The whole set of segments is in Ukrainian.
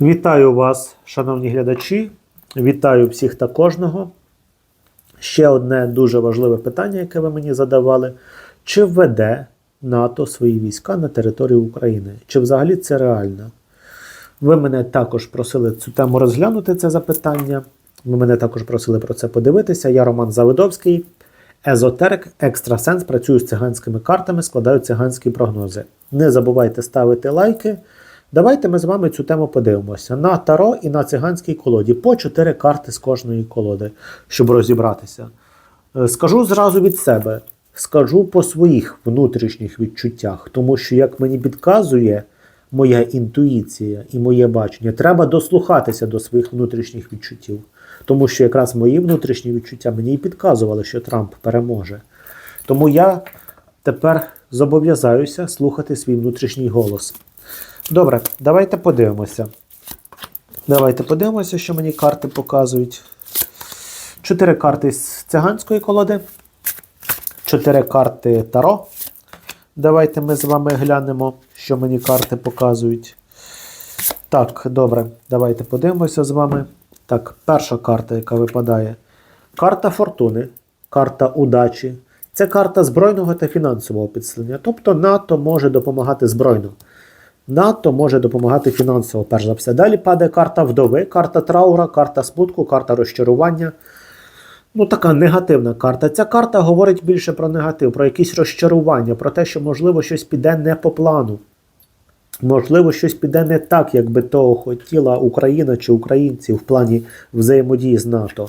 Вітаю вас, шановні глядачі. Вітаю всіх та кожного. Ще одне дуже важливе питання, яке ви мені задавали: чи введе НАТО свої війська на територію України? Чи взагалі це реально? Ви мене також просили цю тему розглянути, це запитання. Ви мене також просили про це подивитися. Я Роман Завидовський, езотерик, екстрасенс, працюю з циганськими картами, складаю циганські прогнози. Не забувайте ставити лайки. Давайте ми з вами цю тему подивимося на таро і на циганській колоді по 4 карти з кожної колоди, щоб розібратися. Е, Скажу зразу від себе, скажу по своїх внутрішніх відчуттях, тому що, як мені підказує моя інтуїція і моє бачення, треба дослухатися до своїх внутрішніх відчуттів. Тому що якраз мої внутрішні відчуття мені і підказували, що Трамп переможе. Тому я тепер зобов'язаюся слухати свій внутрішній голос. Добре, давайте подивимося. Давайте подивимося, що мені карти показують. Чотири карти з циганської колоди. Чотири карти Таро. Давайте ми з вами глянемо, що мені карти показують. Так, добре, давайте подивимося з вами. Так, перша карта, яка випадає. Карта фортуни, карта удачі. Це карта збройного та фінансового підсилення. Тобто НАТО може допомагати збройно. НАТО може допомагати фінансово, перш за все. Далі падає карта вдови, карта траура, карта смутку, карта розчарування. Ну, така негативна карта. Ця карта говорить більше про негатив, про якісь розчарування, про те, що, можливо, щось піде не по плану. Можливо, щось піде не так, як би того хотіла Україна чи українці в плані взаємодії з НАТО.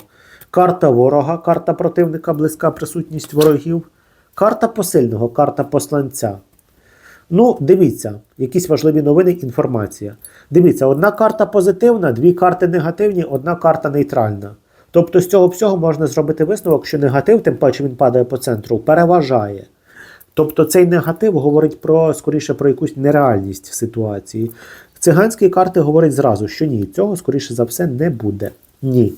Карта ворога, карта противника, близька присутність ворогів. Карта посильного, карта посланця. Ну, дивіться, якісь важливі новини, інформація. Дивіться, одна карта позитивна, дві карти негативні, одна карта нейтральна. Тобто з цього всього можна зробити висновок, що негатив, тим паче він падає по центру, переважає. Тобто цей негатив говорить про скоріше про якусь нереальність ситуації. Циганські карти говорять зразу, що ні, цього скоріше за все не буде. Ні.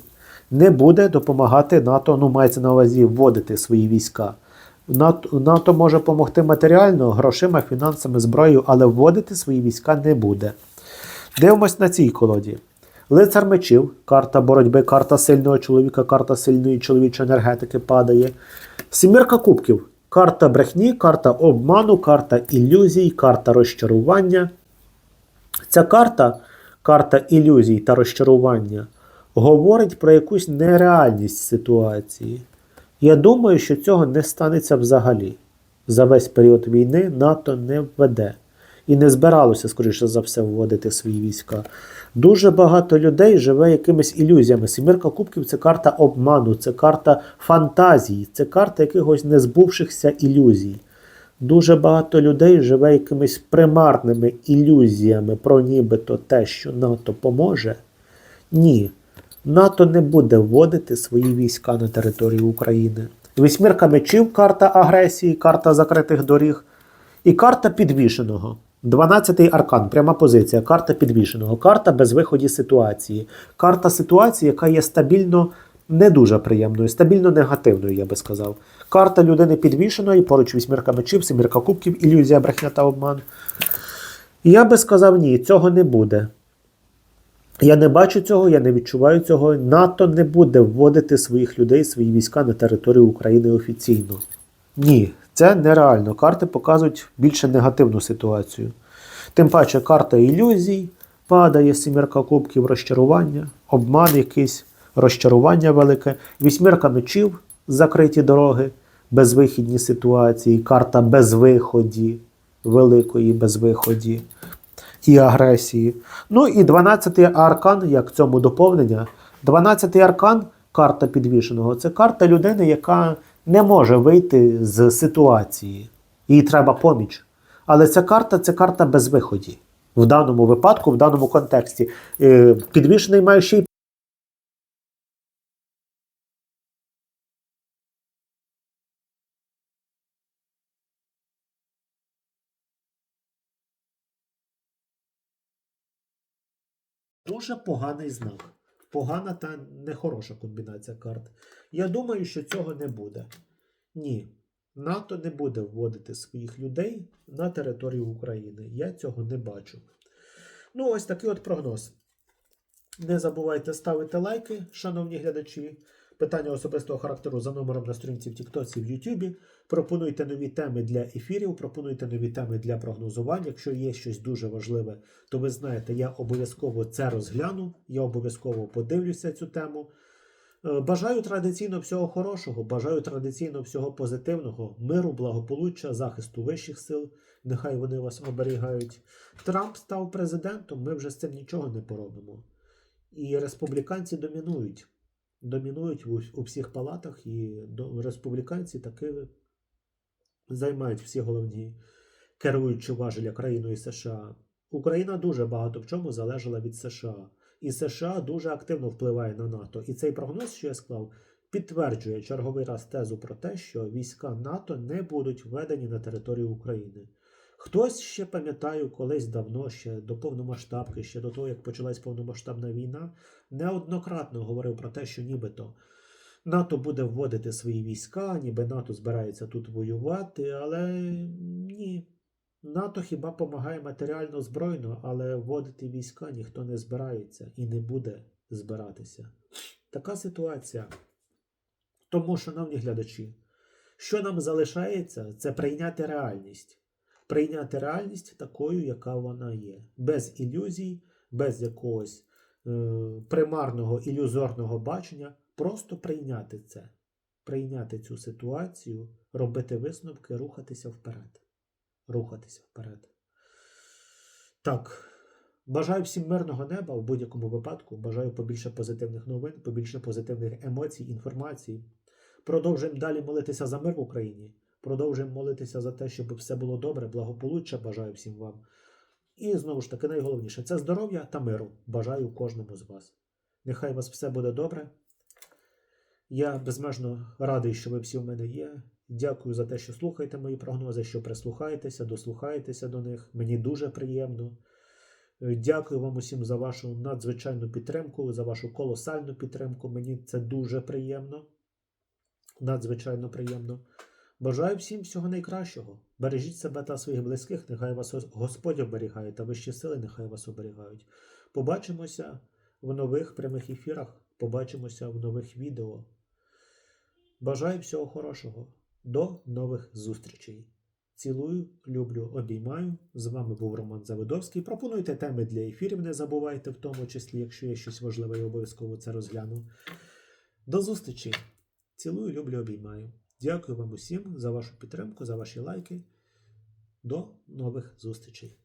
Не буде допомагати НАТО, ну мається на увазі вводити свої війська. НАТО, НАТО може допомогти матеріально, грошима, фінансами, зброєю, але вводити свої війська не буде. Дивимось на цій колоді. Лицар мечів, карта боротьби, карта сильного чоловіка, карта сильної чоловічої енергетики падає. Сімірка кубків. Карта брехні, карта обману, карта ілюзій, карта розчарування. Ця карта, карта ілюзій та розчарування, говорить про якусь нереальність ситуації. Я думаю, що цього не станеться взагалі. За весь період війни НАТО не введе і не збиралося, скоріше за все, вводити свої війська. Дуже багато людей живе якимись ілюзіями. Сімірка кубків це карта обману, це карта фантазії, це карта якихось незбувшихся ілюзій. Дуже багато людей живе якимись примарними ілюзіями про нібито те, що НАТО поможе. Ні, НАТО не буде вводити свої війська на територію України. Вісьмірка мечів карта агресії, карта закритих доріг і карта підвішеного. 12-й аркан, пряма позиція, карта підвішеного, карта без виході ситуації, карта ситуації, яка є стабільно не дуже приємною, стабільно негативною, я би сказав. Карта людини підвішеної, поруч вісьмірка мечів, семірка кубків, ілюзія, брехня та обман. Я би сказав, ні, цього не буде. Я не бачу цього, я не відчуваю цього. НАТО не буде вводити своїх людей, свої війська на територію України офіційно. Ні, це нереально. Карти показують більше негативну ситуацію. Тим паче карта ілюзій, падає сімірка кубків, розчарування, обман якийсь, розчарування велике, вісьмірка мечів, закриті дороги, безвихідні ситуації, карта безвиході, великої безвиході і агресії. Ну і 12-й аркан, як цьому доповнення. 12-й аркан, карта підвішеного, це карта людини, яка не може вийти з ситуації. Їй треба поміч. Але ця карта це карта без виходів. В даному випадку, в даному контексті. Е, Підвішений має ще й Дуже поганий знак. Погана та нехороша комбінація карт. Я думаю, що цього не буде. Ні. НАТО не буде вводити своїх людей на територію України. Я цього не бачу. Ну, ось такий от прогноз. Не забувайте ставити лайки, шановні глядачі. Питання особистого характеру за номером на сторінці в Тіктоці в Ютубі. Пропонуйте нові теми для ефірів, пропонуйте нові теми для прогнозувань. Якщо є щось дуже важливе, то ви знаєте, я обов'язково це розгляну, я обов'язково подивлюся цю тему. Е, Бажаю традиційно всього хорошого, бажаю традиційно всього позитивного, миру, благополуччя, захисту вищих сил. Нехай вони вас оберігають. Трамп став президентом, ми вже з цим нічого не поробимо. І республіканці домінують. Домінують у, всіх палатах, і республіканці таки займають всі головні керуючі важеля країною США. Україна дуже багато в чому залежала від США. І США дуже активно впливає на НАТО. І цей прогноз, що я склав, підтверджує черговий раз тезу про те, що війська НАТО не будуть введені на територію України. Хтось ще пам'ятаю, колись давно, ще до повномасштабки, ще до того, як почалась повномасштабна війна, неоднократно говорив про те, що нібито НАТО буде вводити свої війська, ніби НАТО збирається тут воювати, але ні. НАТО хіба допомагає матеріально збройно, але вводити війська ніхто не збирається і не буде збиратися. Така ситуація. Тому, шановні глядачі, що нам залишається, це прийняти реальність. Прийняти реальність такою, яка вона є. Без ілюзій, без якогось е, примарного ілюзорного бачення. Просто прийняти це, прийняти цю ситуацію, робити висновки, рухатися вперед. Рухатися вперед. Так. Бажаю всім мирного неба в будь-якому випадку. Бажаю побільше позитивних новин, побільше позитивних емоцій, інформації. Продовжуємо далі молитися за мир в Україні. Продовжуємо молитися за те, щоб все було добре, благополуччя. Бажаю всім вам. І знову ж таки, найголовніше це здоров'я та миру. Бажаю кожному з вас. Нехай у вас все буде добре. Я безмежно радий, що ви всі в мене є. Дякую за те, що слухаєте мої прогнози, що прислухаєтеся, дослухаєтеся до них. Мені дуже приємно. Дякую вам усім за вашу надзвичайну підтримку, за вашу колосальну підтримку. Мені це дуже приємно. Надзвичайно приємно. Бажаю всім всього найкращого. Бережіть себе та своїх близьких, нехай вас Господь оберігає та вищі сили, нехай вас оберігають. Побачимося в нових прямих ефірах, побачимося в нових відео. Бажаю всього хорошого. До нових зустрічей. Цілую, люблю, обіймаю. З вами був Роман Завидовський. Пропонуйте теми для ефірів, не забувайте, в тому числі, якщо є щось важливе, я обов'язково це розгляну. До зустрічі! Цілую, люблю, обіймаю. Дякую вам усім за вашу підтримку, за ваші лайки. До нових зустрічей!